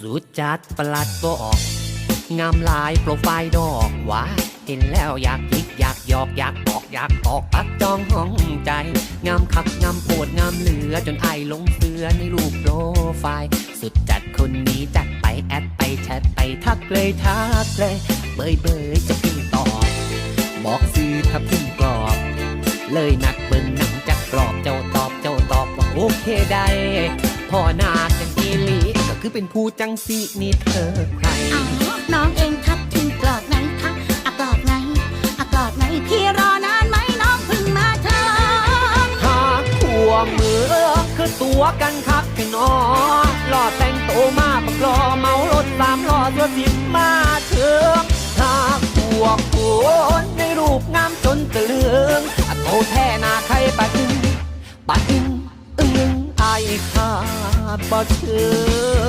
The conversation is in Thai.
สุดจัดประหลัดบอกงามลายโปรไฟล์ดอกว่าเห็นแล้วอยากยิกอยากหยอกอยากบอกอยากตอกปักจองห้องใจ งามคักงามปวดงามเหลือจนไอหลงเสือในรูปโปรไฟล์สุดจัดคนนี้จัดไปแอดไปแชทไปทักเลยทักเลยเบยเบยจะพึ่งตอบบอกซื้อถ้าพึ่งกรอบ เลยนัดเบิ่งหนังจักกรอบเจ้าตอบเจ้าตอบว่าโอเคได้พอนาจังอีหลีก็ คือเป็นผู้จังสีนี่เธอใครอ๋อน้องเองทับทิมกรอบไหนคะอะกรอบไหนอะกรอบไหนพี่รอนานไหมน้องเพิ่งมาเธอหากขัวมือคือตัวกันครับพี่น้องหล่อแต่งโตวมาปกรอเมารถสามล้อตัวสิบมาเถืองหากขัวขัวในรูปงามจนตะลึงอะโตแท้หนาใครปะดึงปะดึงอึ้งไอายขาดบ่เชื่อ